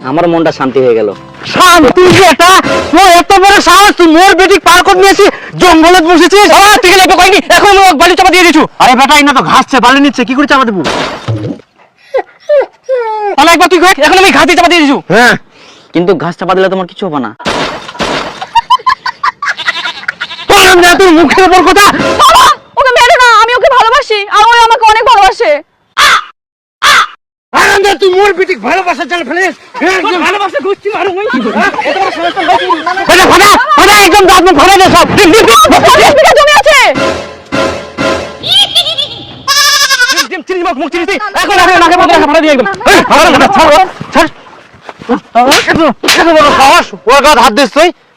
আমার মনটা শান্তি হয়ে গেল। শান্তি এটা? ও এত বড় সাহস তুই মোর বেটি পার করে নিয়েছি জঙ্গলে বসেছিস? আবার তুই লাগবে কইনি এখন আমি ওকে বালি চাপা দিয়ে দিছু আরে বেটা ইনা তো ঘাসছে বালি নিচ্ছে কি করে চাপা দেবো? তাহলে একবার তুই কই এখন আমি ঘাসে চাপা দিয়ে দিছু হ্যাঁ। কিন্তু ঘাস চাপা দিলে তোমার কিছু হবে না। তোর না তুই মুখের উপর কথা। বাবা ওকে মেরো না আমি ওকে ভালোবাসি আর ও আমাকে অনেক ভালোবাসে। আনন্দ তুই মোর বেটি ভালোবাসা চাল ফেলিস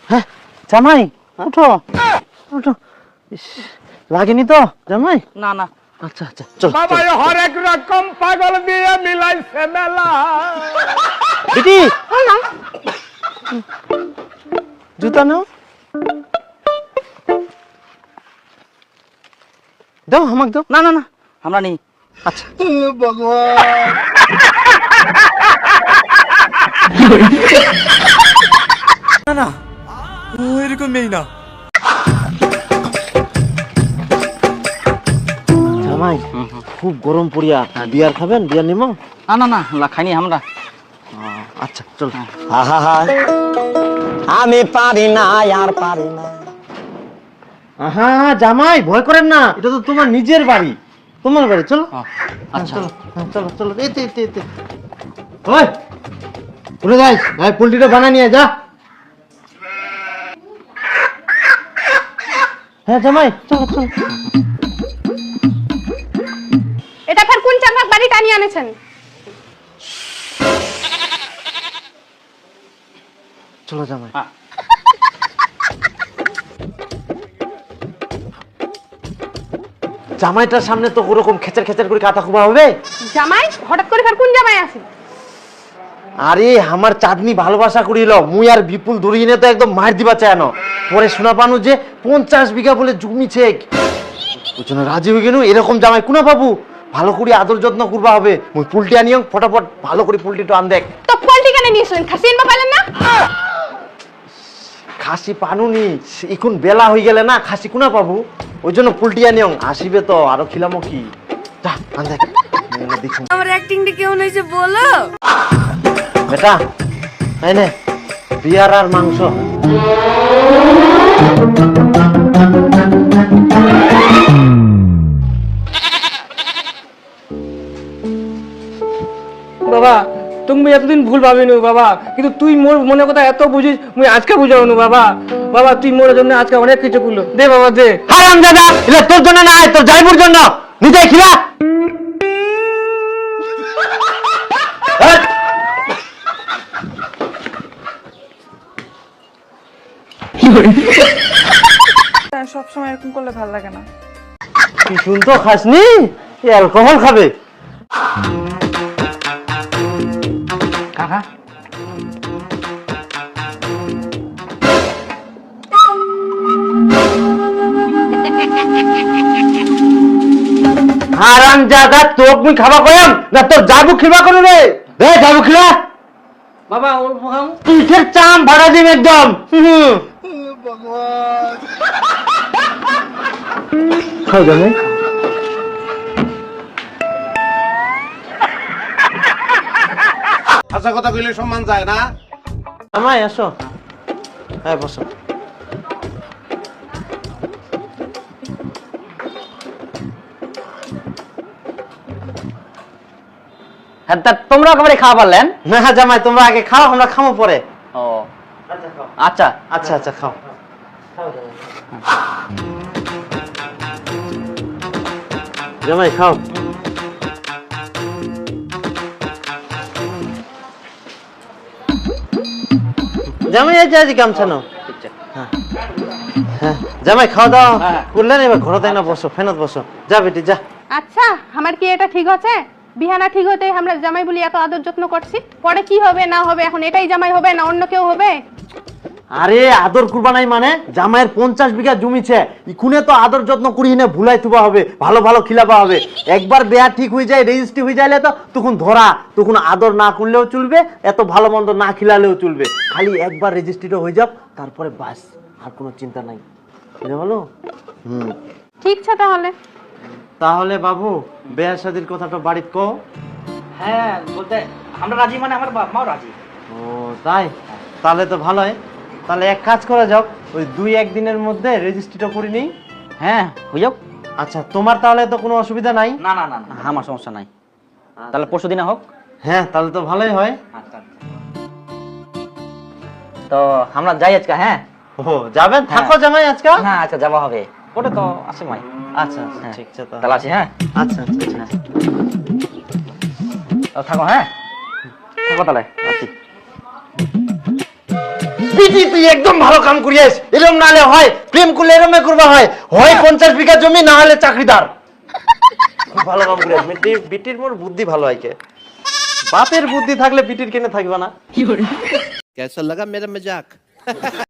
হ্যাঁ জামাই ওঠো। ওঠো। লাগেনি তো জামাই? না না। আচ্ছা আচ্ছা চল বাবা হরেক রকম পাগল দিয়ে মিলাইছে মেলা। বেটি জুতা নাও। দাও আমাকে দাও। না না না আমরা নেই। আচ্ছা। জামাই খুব গরম পড়িয়া। বিয়ার খাবেন? বিয়ার নিমো? না না না না খাইনি আমরা। আচ্ছা চল। আমি পারি না আর পারি না। আহা জামাই ভয় করেন না। এটা তো তোমার নিজের বাড়ি। তোমার বাড়ি চলো। আচ্ছা। চলো হ্যাঁ, চলো চলো। এতে এতে এতে ওই উঠে যাই ভাই পোলট্রিটা বানা নিয়ে যা। হ্যাঁ জামাই চলো চলো। এটা ফের কোন চাকরার বাড়ি টানিয়ে আনেছেন চলো জামাই। জামাইটার সামনে তো ওরকম খেচার খেচার করে কাতা খুবা হবে। জামাই হঠাৎ করে কোন জামাই আছে আরে আমার চাঁদনি ভালোবাসা করিল মুই আর বিপুল দড়িয়ে তো একদম মার দিবা চায় না। পরে শোনা পানু যে পঞ্চাশ বিঘা বলে জমি ছেক। ওই জন্য রাজি হয়ে গেল এরকম জামাই কোনা বাবু ভালো করে আদর যত্ন করবা হবে। মুই পুলটি আনিও ফটাফট ভালো করে পুলটি তো আন দেখ। তো পোল্ট্রি কেন নিয়েছিলেন পাইলেন না? খাসি পানুনি এখন বেলা হয়ে গেলে না খাসি কোনা পাবো? ওই জন্য পুলটি আনিও আসিবে তো আরও খিলামো কি? যা আন দেখ। দেখুন আমার অ্যাক্টিংটা কেমন হয়েছে বলো? বেটা তাই না বিয়ার আর মাংস। এতদিন ভুল ভাবিনু বাবা। কিন্তু তুই মোর মনে কথা এত বুঝিস মুই আজকে বুঝাওনু বাবা। বাবা তুই মোর জন্য আজকে অনেক কিছু করল। দে বাবা দে। হারাম দাদা এটা তোর জন্য না তোর যাইবুর জন্য। নিজে খিলা। সব সময় এরকম করলে ভালো লাগে না। কি শুনতো খাসনি অ্যালকোহল খাবে। কাকা হারাম দাদা তোক মুই খাবা কয়ম? না তোর যাবু খিবা করু রে? রে যাবু খিলা বাবা অল্প খাও পিঠের চাম ভাড়া দিম একদম। হুম। খাও জামাই আশা কথা কইলে সম্মান যায় না। জামাই আসো। হ্যাঁ বসো। হ্যাঁ তা তোমরা একেবারে খাওয়া পারলেন? না জামাই তোমরা আগে খাও আমরা খামো পরে। ও। আচ্ছা। আচ্ছা আচ্ছা খাও। জামাই খাও। জামাই এই যে আজ গামছা নাও হ্যাঁ। জামাই খাওয়া দাও হ্যাঁ। করলেন এবার ঘরে তাই না বসো ফেনত বসো। যা বেটি যা। আচ্ছা আমার কি এটা ঠিক আছে? বিহানা ঠিক হতে আমরা জামাই বলি এত আদর যত্ন করছি? পরে কি হবে না হবে এখন এটাই জামাই হবে না অন্য কেউ হবে? আরে আদর করবা নাই মানে? জামাইয়ের পঞ্চাশ বিঘা জমিছে। ইখুনে তো আদর যত্ন করি না ভুলাই তুবা হবে ভালো ভালো খিলাবা হবে। একবার বেয়া ঠিক হয়ে যায় রেজিস্ট্রি হয়ে যাইলে তো তখন ধরা তখন আদর না করলেও চলবে এত ভালো মন্দ না খিলালেও চলবে। খালি একবার রেজিস্ট্রিটা হয়ে যাক তারপরে বাস আর কোনো চিন্তা নাই। পারল হুম। ঠিক আছে তাহলে। তাহলে বাবু বেয়া শাদির কথাটা বাড়িতে কও। হ্যাঁ বলতে আমরা রাজি মানে আমার বাপ মাও রাজি। ও তাই? তাহলে তো ভালোই। তাহলে এক কাজ করা যাক ওই দুই একদিনের মধ্যে রেজিস্ট্রিটা করে নিই। হ্যাঁ হয়ে যাও আচ্ছা তোমার তাহলে তো কোনো অসুবিধা নাই? না না না না, আমার সমস্যা নাই। তাহলে পরশু দিনে হোক। হ্যাঁ তাহলে তো ভালোই হয়। আচ্ছা তো আমরা যাই আজকে হ্যাঁ? ও যাবেন? থাকো জামাই আজকে? না আজকে যাওয়া হবে। ওটা তো আছে মাই। আচ্ছা আচ্ছা হ্যাঁ। ঠিক আছে তাহলে। তাহলে আসি হ্যাঁ? আচ্ছা আচ্ছা আচ্ছা। তো থাকো হ্যাঁ? থাকো তাহলে। আসি বিটি তুই একদম ভালো কাম করিয়াস এরকম নালে হয় প্রেম করলে এরকম করবা হয় হয় পঞ্চাশ বিঘা জমি না হলে চাকরিদার খুব ভালো কাম করিয়াস বিটির বিটির মোর বুদ্ধি ভালো হয় কে বাপের বুদ্ধি থাকলে বিটির কেনে থাকবে না कैसा लगा मेरा मजाक